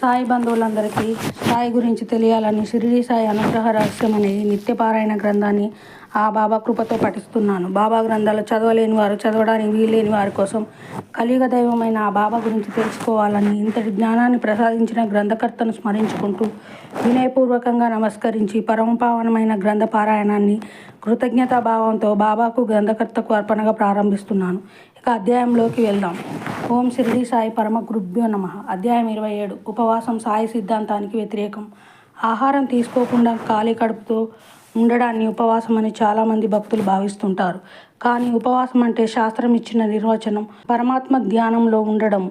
సాయి బంధువులందరికీ సాయి గురించి తెలియాలని షిరిడి సాయి అనుగ్రహ రహస్యం అనే నిత్యపారాయణ గ్రంథాన్ని ఆ బాబా కృపతో పఠిస్తున్నాను. బాబా గ్రంథాలు చదవలేని వారు చదవడానికి వీల్లేని వారి కోసం కలియుగ దైవమైన ఆ బాబా గురించి తెలుసుకోవాలని ఇంతటి జ్ఞానాన్ని ప్రసాదించిన గ్రంథకర్తను స్మరించుకుంటూ వినయపూర్వకంగా నమస్కరించి పరమపావనమైన గ్రంథ పారాయణాన్ని కృతజ్ఞతా భావంతో బాబాకు గ్రంథకర్తకు అర్పణగా ప్రారంభిస్తున్నాను. ఇక అధ్యాయంలోకి వెళ్దాం. ఓం షిరిడి సాయి పరమ గురుభ్యో నమ. అధ్యాయం ఇరవై ఏడు. ఉపవాసం సాయి సిద్ధాంతానికి వ్యతిరేకం. ఆహారం తీసుకోకుండా ఖాళీ కడుపుతో ఉండడాన్ని ఉపవాసం అని చాలామంది భక్తులు భావిస్తుంటారు. కానీ ఉపవాసం అంటే శాస్త్రం ఇచ్చిన నిర్వచనం పరమాత్మ ధ్యానంలో ఉండడం.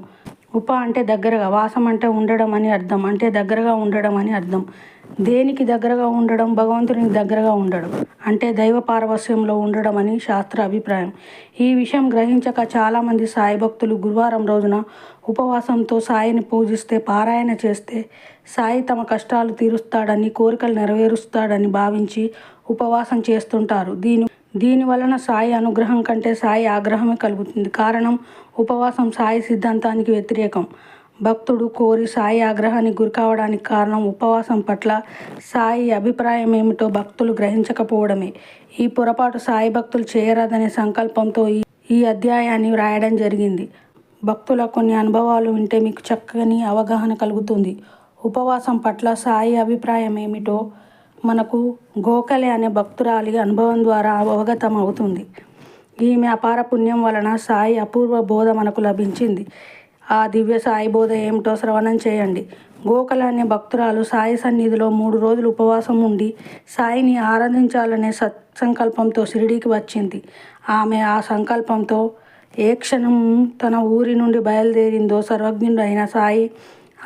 ఉప అంటే దగ్గరగా వాసం అంటే ఉండడం అని అర్థం. అంటే దగ్గరగా ఉండడం అని అర్థం. దేనికి దగ్గరగా ఉండడం భగవంతునికి దగ్గరగా ఉండడం అంటే దైవ పారవస్యంలో ఉండడం అని శాస్త్ర అభిప్రాయం. ఈ విషయం గ్రహించక చాలామంది సాయి భక్తులు గురువారం రోజున ఉపవాసంతో సాయిని పూజిస్తే పారాయణ చేస్తే సాయి తమ కష్టాలు తీరుస్తాడని కోరికలు నెరవేరుస్తాడని భావించి ఉపవాసం చేస్తుంటారు. దీని దీని వలన సాయి అనుగ్రహం కంటే సాయి ఆగ్రహమే కలుగుతుంది. కారణం ఉపవాసం సాయి సిద్ధాంతానికి వ్యతిరేకం. భక్తుడు కోరి సాయి ఆగ్రహానికి గురికావడానికి కారణం ఉపవాసం పట్ల సాయి అభిప్రాయం ఏమిటో భక్తులు గ్రహించకపోవడమే. ఈ పొరపాటు సాయి భక్తులు చేయరాదనే సంకల్పంతో ఈ అధ్యాయాన్ని వ్రాయడం జరిగింది. భక్తుల కొన్ని అనుభవాలు వింటే మీకు చక్కని అవగాహన కలుగుతుంది. ఉపవాసం పట్ల సాయి అభిప్రాయం ఏమిటో మనకు గోఖలే అనే భక్తురాలి అనుభవం ద్వారా అవగతం అవుతుంది ఈమె అపార పుణ్యం వలన సాయి అపూర్వ బోధ మనకు లభించింది. ఆ దివ్య సాయి బోధ ఏమిటో శ్రవణం చేయండి. గోకల అనే భక్తురాలు సాయి సన్నిధిలో మూడు రోజులు ఉపవాసం ఉండి సాయిని ఆరాధించాలనే సత్సంకల్పంతో షిరిడీకి వచ్చింది. ఆమె ఆ సంకల్పంతో ఏ క్షణం తన ఊరి నుండి బయలుదేరిందో సర్వజ్ఞుడు అయిన సాయి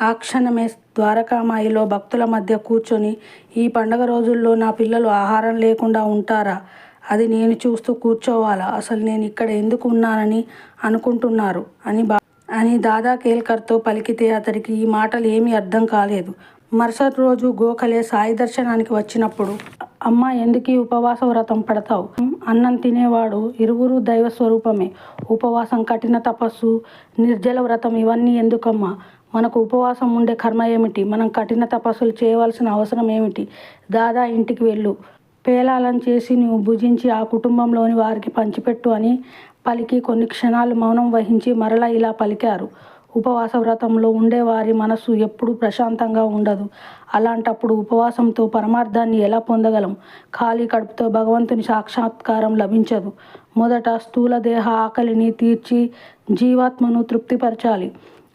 ఆ క్షణమే ద్వారకామాయిలో భక్తుల మధ్య కూర్చొని ఈ పండగ రోజుల్లో నా పిల్లలు ఆహారం లేకుండా ఉంటారా? అది నేను చూస్తూ కూర్చోవాలా? అసలు నేను ఇక్కడ ఎందుకు ఉన్నానని అనుకుంటున్నారు? అని బా అని దాదా కేల్కర్తో పలికితే అతడికి ఈ మాటలు ఏమీ అర్థం కాలేదు. మరుసటి రోజు గోఖలే సాయి దర్శనానికి వచ్చినప్పుడు అమ్మ ఎందుకు ఉపవాస వ్రతం పడతావు? అన్నం తినేవాడు ఇరువురు దైవ స్వరూపమే. ఉపవాసం కఠిన తపస్సు నిర్జల వ్రతం ఇవన్నీ ఎందుకమ్మా? మనకు ఉపవాసం ఉండే కర్మ ఏమిటి? మనం కఠిన తపస్సులు చేయవలసిన అవసరం ఏమిటి? దాదా ఇంటికి వెళ్ళు. పేలాలను చేసి నువ్వు భుజించి ఆ కుటుంబంలోని వారికి పంచిపెట్టు అని పలికి కొన్ని క్షణాలు మౌనం వహించి మరలా ఇలా పలికారు. ఉపవాస వ్రతంలో ఉండేవారి మనసు ఎప్పుడూ ప్రశాంతంగా ఉండదు. అలాంటప్పుడు ఉపవాసంతో పరమార్థాన్ని ఎలా పొందగలం? ఖాళీ కడుపుతో భగవంతుని సాక్షాత్కారం లభించదు. మొదట స్థూల దేహ ఆకలిని తీర్చి జీవాత్మను తృప్తిపరచాలి.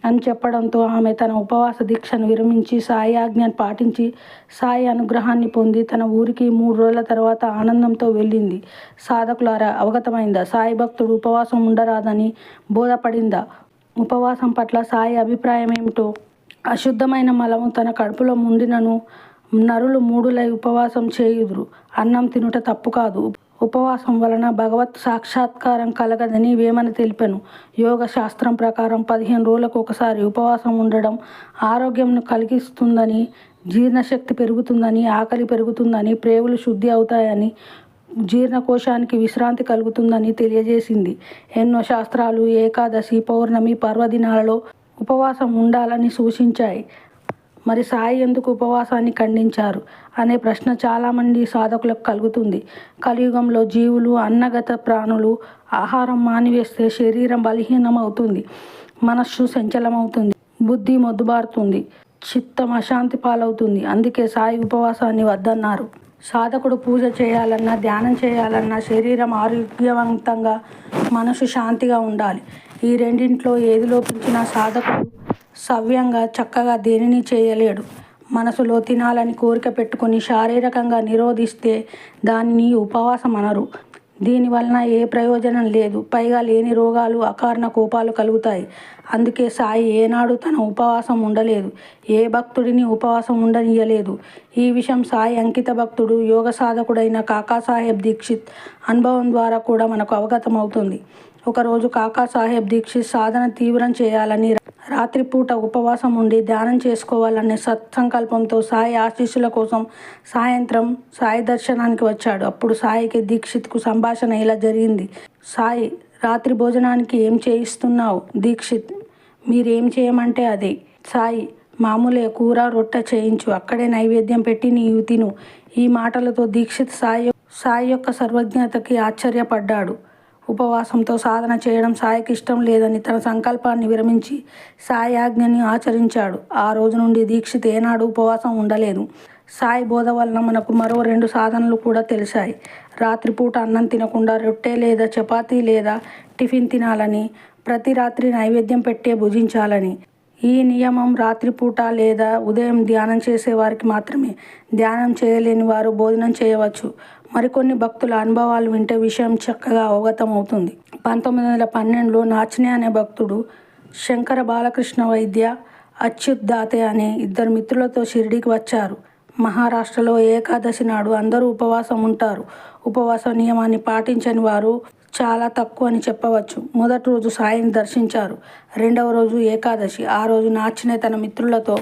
అని చెప్పడంతో ఆమె తన ఉపవాస దీక్షను విరమించి సాయి ఆజ్ఞను పాటించి సాయి అనుగ్రహాన్ని పొంది తన ఊరికి మూడు రోజుల తర్వాత ఆనందంతో వెళ్ళింది. సాధకులారా అవగతమైందా? సాయి భక్తుడు ఉపవాసం ఉండరాదని బోధపడిందా? ఉపవాసం పట్ల సాయి అభిప్రాయం ఏమిటో? అశుద్ధమైన మలము తన కడుపులో ముండినను నరులు మూడులై ఉపవాసం చేయుదురు. అన్నం తినుట తప్పు కాదు. ఉపవాసం వలన భగవత్ సాక్షాత్కారం కలగదని వేమన తెలిపాను. యోగ శాస్త్రం ప్రకారం పదిహేను రోజులకు ఒకసారి ఉపవాసం ఉండడం ఆరోగ్యంను కలిగిస్తుందని జీర్ణశక్తి పెరుగుతుందని ఆకలి పెరుగుతుందని ప్రేవులు శుద్ధి అవుతాయని జీర్ణకోశానికి విశ్రాంతి కలుగుతుందని తెలియజేసింది. ఎన్నో శాస్త్రాలు ఏకాదశి పౌర్ణమి పర్వదినాలలో ఉపవాసం ఉండాలని సూచించాయి. మరి సాయి ఎందుకు ఉపవాసాన్ని ఖండించారు అనే ప్రశ్న చాలామంది సాధకులకు కలుగుతుంది. కలియుగంలో జీవులు అన్నగత ప్రాణులు ఆహారం మానివేస్తే శరీరం బలహీనం అవుతుంది మనస్సు సంచలమవుతుంది బుద్ధి మొద్దుబారుతుంది. చిత్తం అశాంతి పాలవుతుంది. అందుకే సాయి ఉపవాసాన్ని వద్దన్నారు. సాధకుడు పూజ చేయాలన్నా ధ్యానం చేయాలన్నా శరీరం ఆరోగ్యవంతంగా మనసు శాంతిగా ఉండాలి. ఈ రెండింట్లో ఏది లోపించినా సాధకుడు సవ్యంగా చక్కగా దేనిని చేయలేడు. మనసులో తినాలని కోరిక పెట్టుకొని శారీరకంగా నిరోధిస్తే దానిని ఉపవాసం అనరు. దీనివలన ఏ ప్రయోజనం లేదు. పైగా లేని రోగాలు అకారణ కోపాలు కలుగుతాయి. అందుకే సాయి ఏనాడు తన ఉపవాసం ఉండలేదు. ఏ భక్తుడిని ఉపవాసం ఉండనీయలేదు. ఈ విషయం సాయి అంకిత భక్తుడు యోగ సాధకుడైన కాకాసాహెబ్ దీక్షిత్ అనుభవం ద్వారా కూడా మనకు అవగతం అవుతుంది ఒకరోజు కాకాసాహెబ్ దీక్షిత్ సాధన తీవ్రం చేయాలని రాత్రిపూట ఉపవాసం ఉండి ధ్యానం చేసుకోవాలనే సత్సంకల్పంతో సాయి ఆశీస్సుల కోసం సాయంత్రం సాయి దర్శనానికి వచ్చాడు. అప్పుడు సాయికి దీక్షిత్కు సంభాషణ ఇలా జరిగింది. సాయి రాత్రి భోజనానికి ఏం చేయిస్తున్నావు? దీక్షిత్ మీరేం చేయమంటే అదే. సాయి మామూలే కూర రొట్టె చేయించు. అక్కడే నైవేద్యం పెట్టి నీవు తిను. ఈ మాటలతో దీక్షిత్ సాయి సాయి యొక్క సర్వజ్ఞతకి ఆశ్చర్యపడ్డాడు. ఉపవాసంతో సాధన చేయడం సాయికి ఇష్టం లేదని తన సంకల్పాన్ని విరమించి సాయి ఆజ్ఞని ఆచరించాడు. ఆ రోజు నుండి దీక్షిత్ ఏనాడు ఉపవాసం ఉండలేదు. సాయి బోధ వలన మనకు మరో రెండు సాధనలు కూడా తెలిసాయి. రాత్రిపూట అన్నం తినకుండా రొట్టె లేదా చపాతీ లేదా టిఫిన్ తినాలని ప్రతి రాత్రి నైవేద్యం పెట్టే భుజించాలని. ఈ నియమం రాత్రిపూట లేదా ఉదయం ధ్యానం చేసే వారికి మాత్రమే. ధ్యానం చేయలేని వారు భోజనం చేయవచ్చు. మరికొన్ని భక్తుల అనుభవాలు వింటే విషయం చక్కగా అవగతం అవుతుంది పంతొమ్మిది వందల పన్నెండులో నాచనే అనే భక్తుడు శంకర బాలకృష్ణ వైద్య అచ్యుత్ దాతే అనే ఇద్దరు మిత్రులతో షిరిడీకి వచ్చారు. మహారాష్ట్రలో ఏకాదశి నాడు అందరూ ఉపవాసం ఉంటారు. ఉపవాస నియమాన్ని పాటించని వారు చాలా తక్కువ అని చెప్పవచ్చు. మొదటి రోజు సాయిని దర్శించారు. రెండవ రోజు ఏకాదశి. ఆ రోజు నాచినే తన మిత్రులతో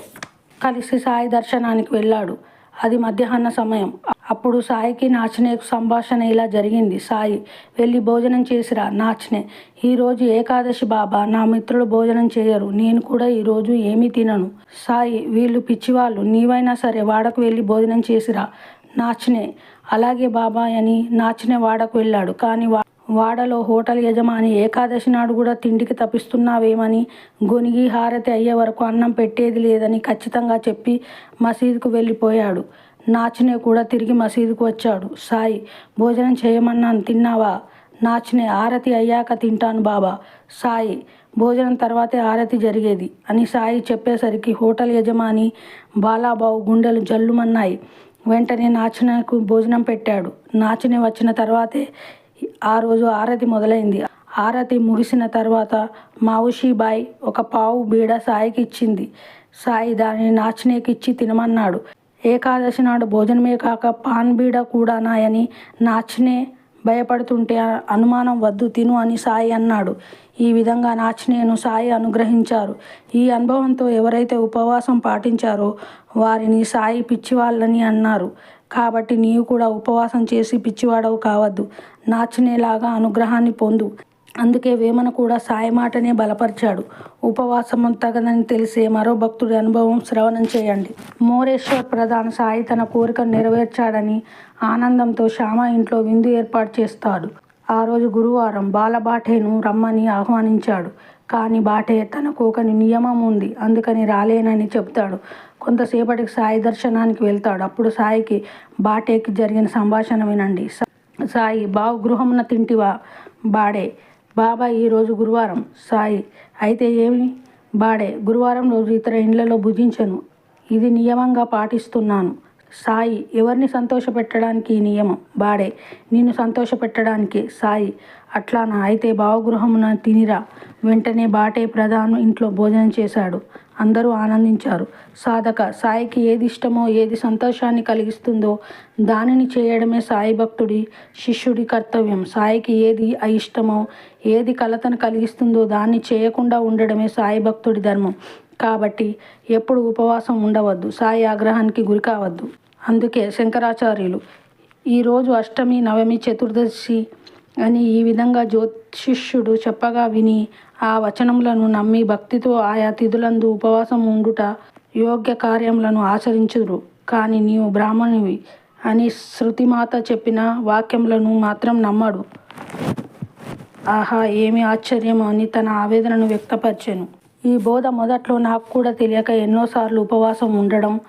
కలిసి సాయి దర్శనానికి వెళ్ళాడు. అది మధ్యాహ్న సమయం. అప్పుడు సాయికి నాచనేకు సంభాషణ ఇలా జరిగింది. సాయి వెళ్ళి భోజనం చేసిరా నాచనే. ఈరోజు ఏకాదశి బాబా నా మిత్రులు భోజనం చేయరు. నేను కూడా ఈరోజు ఏమీ తినను. సాయి వీళ్ళు పిచ్చివాళ్ళు. నీవైనా సరే వాడకు వెళ్ళి భోజనం చేసిరా నాచనే. అలాగే బాబాయ్ అని నాచనే వాడకు వెళ్ళాడు. కానీ వా వాడలో హోటల్ యజమాని ఏకాదశి నాడు కూడా తిండికి తప్పిస్తున్నావేమని గొనిగి హారతి అయ్యే వరకు అన్నం పెట్టేది లేదని ఖచ్చితంగా చెప్పి మసీదుకు వెళ్ళిపోయాడు. నాచునే కూడా తిరిగి మసీదుకు వచ్చాడు. సాయి భోజనం చేయమన్నాను తిన్నావా? నాచునే ఆరతి అయ్యాక తింటాను బాబా. సాయి భోజనం తర్వాతే ఆరతి జరిగేది అని సాయి చెప్పేసరికి హోటల్ యజమాని బాలాబావు గుండెలు జల్లుమన్నాయి. వెంటనే నాచనకు భోజనం పెట్టాడు. నాచనే వచ్చిన తర్వాతే ఆ రోజు ఆరతి మొదలైంది. ఆరతి ముగిసిన తర్వాత మావుషీబాయ్ ఒక పావు బీడ సాయికి ఇచ్చింది. సాయి దానిని నాచనేకి ఇచ్చి తినమన్నాడు. ఏకాదశి నాడు భోజనమే కాక పాన్ బీడ కూడా నాయని నాచినే భయపడుతుంటే అనుమానం వద్దు తిను అని సాయి అన్నాడు. ఈ విధంగా నాచినేను సాయి అనుగ్రహించారు. ఈ అనుభవంతో ఎవరైతే ఉపవాసం పాటించారో వారిని సాయి పిచ్చివాళ్ళని అన్నారు. కాబట్టి నీవు కూడా ఉపవాసం చేసి పిచ్చివాడవు కావద్దు. నాచునేలాగా అనుగ్రహాన్ని పొందు. అందుకే వేమన కూడా సాయి మాటనే బలపరిచాడు. ఉపవాసం తగదని తెలిసే మరో భక్తుడి అనుభవం శ్రవణం చేయండి. మోరేశ్వర్ ప్రధాన సాయి తన కోరికను నెరవేర్చాడని ఆనందంతో శ్యామ ఇంట్లో విందు ఏర్పాటు చేస్తాడు. ఆ రోజు గురువారం బాలబాటేను రమ్మని ఆహ్వానించాడు. కానీ బాటే తనకు ఒక నియమం ఉంది అందుకని రాలేనని చెప్తాడు కొంతసేపటికి సాయి దర్శనానికి వెళ్తాడు. అప్పుడు సాయికి బాటేకి జరిగిన సంభాషణ వినండి. సాయి బావు గృహమున తింటివా? బాడే. బాబా ఈరోజు గురువారం. సాయి అయితే ఏమి? బాడే గురువారం రోజు ఇతర ఇండ్లలో భుజించను. ఇది నియమంగా పాటిస్తున్నాను. సాయి ఎవరిని సంతోషపెట్టడానికి ఈ నియమం? బాడే నిన్ను సంతోషపెట్టడానికి. సాయి అట్లానా? అయితే బావగృహమున తినిరా. వెంటనే బాటే ప్రధాను ఇంట్లో భోజనం చేశాడు. అందరూ ఆనందించారు. సాధక సాయికి ఏది ఇష్టమో ఏది సంతోషాన్ని కలిగిస్తుందో దానిని చేయడమే సాయి భక్తుడి శిష్యుడి కర్తవ్యం. సాయికి ఏది అయిష్టమో ఏది కలతను కలిగిస్తుందో దాన్ని చేయకుండా ఉండడమే సాయి భక్తుడి ధర్మం. కాబట్టి ఎప్పుడు ఉపవాసం ఉండవద్దు. సాయి ఆగ్రహానికి గురి కావద్దు. అందుకే శంకరాచార్యులు ఈరోజు అష్టమి నవమి చతుర్దశి అని ఈ విధంగా జ్యోతిష్యుడు చెప్పగా విని ఆ వచనములను నమ్మి భక్తితో ఆయా తిథులందు ఉపవాసం ఉండుట యోగ్య కార్యములను ఆచరించుదురు. కానీ నీవు బ్రాహ్మణువి అని శృతిమాత చెప్పిన వాక్యములను మాత్రం నమ్మడు. ఆహా ఏమి ఆశ్చర్యము అని తన ఆవేదనను వ్యక్తపరిచాను. ఈ బోధ మొదట్లో నాకు కూడా తెలియక ఎన్నోసార్లు ఉపవాసం ఉండడం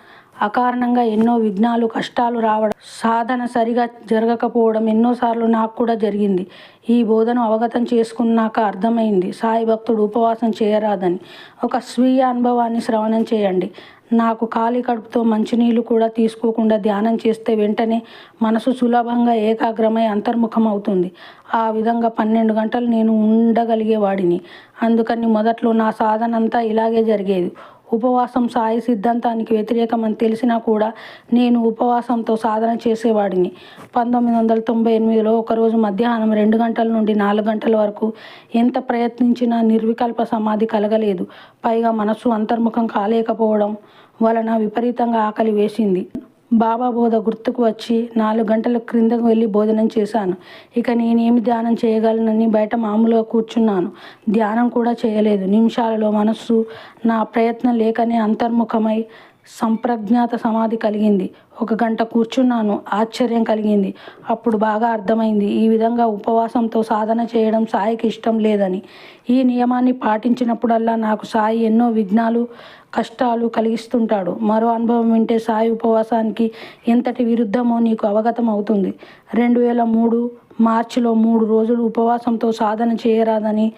అకారణంగా ఎన్నో విఘ్నాలు కష్టాలు రావడం సాధన సరిగా జరగకపోవడం ఎన్నోసార్లు నాకు కూడా జరిగింది. ఈ బోధను అవగతం చేసుకున్నాక అర్థమైంది సాయి భక్తుడు ఉపవాసం చేయరాదని. ఒక స్వీయ అనుభవాన్ని శ్రవణం చేయండి. నాకు ఖాళీ కడుపుతో మంచినీళ్ళు కూడా తీసుకోకుండా ధ్యానం చేస్తే వెంటనే మనసు సులభంగా ఏకాగ్రమై అంతర్ముఖం అవుతుంది ఆ విధంగా పన్నెండు గంటలు నేను ఉండగలిగేవాడిని. అందుకని మొదట్లో నా సాధనంతా ఇలాగే జరిగేది. ఉపవాసం సాయి సిద్ధాంతానికి వ్యతిరేకమని తెలిసినా కూడా నేను ఉపవాసంతో సాధన చేసేవాడిని. పంతొమ్మిది వందల తొంభై ఎనిమిదిలో ఒకరోజు మధ్యాహ్నం రెండు గంటల నుండి నాలుగు గంటల వరకు ఎంత ప్రయత్నించినా నిర్వికల్ప సమాధి కలగలేదు. పైగా మనసు అంతర్ముఖం కాలేకపోవడం వలన విపరీతంగా ఆకలి వేసింది. బాబా బోధ గుర్తుకు వచ్చి నాలుగు గంటల క్రిందకు వెళ్ళి భోజనం చేశాను. ఇక నేనేమి ధ్యానం చేయగలనని బయట మామూలుగా కూర్చున్నాను. ధ్యానం కూడా చేయలేదు. నిమిషాలలో మనస్సు నా ప్రయత్నం లేకనే అంతర్ముఖమై సంప్రజ్ఞాత సమాధి కలిగింది. ఒక గంట కూర్చున్నాను. ఆశ్చర్యం కలిగింది. అప్పుడు బాగా అర్థమైంది. ఈ విధంగా ఉపవాసంతో సాధన చేయడం సాయికి ఇష్టం లేదని. ఈ నియమాన్ని పాటించినప్పుడల్లా నాకు సాయి ఎన్నో విఘ్నాలు కష్టాలు కలిగిస్తుంటాడు. మరో అనుభవం వింటే సాయి ఉపవాసానికి ఎంతటి విరుద్ధమో నీకు అవగతం అవుతుంది. రెండు వేల మూడు మార్చిలో మూడు రోజులు ఉపవాసంతో సాధన చేయరాదని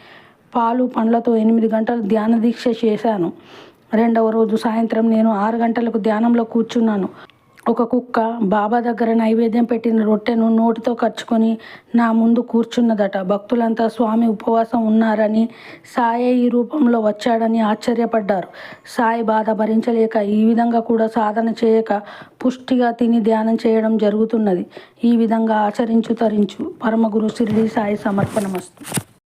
పాలు పండ్లతో ఎనిమిది గంటలు ధ్యాన దీక్ష చేశాను. రెండవ రోజు సాయంత్రం నేను ఆరు గంటలకు ధ్యానంలో కూర్చున్నాను. ఒక కుక్క బాబా దగ్గర నైవేద్యం పెట్టిన రొట్టెను నోటితో కరుచుకొని నా ముందు కూర్చున్నదట. భక్తులంతా స్వామి ఉపవాసం ఉన్నారని సాయి ఈ రూపంలో వచ్చాడని ఆశ్చర్యపడ్డారు. సాయి బాధ భరించలేక ఈ విధంగా కూడా సాధన చేయక పుష్టిగా తిని ధ్యానం చేయడం జరుగుతున్నది. ఈ విధంగా ఆచరించు తరించు. పరమగురు షిరిడి సాయి సమర్పణమస్తు.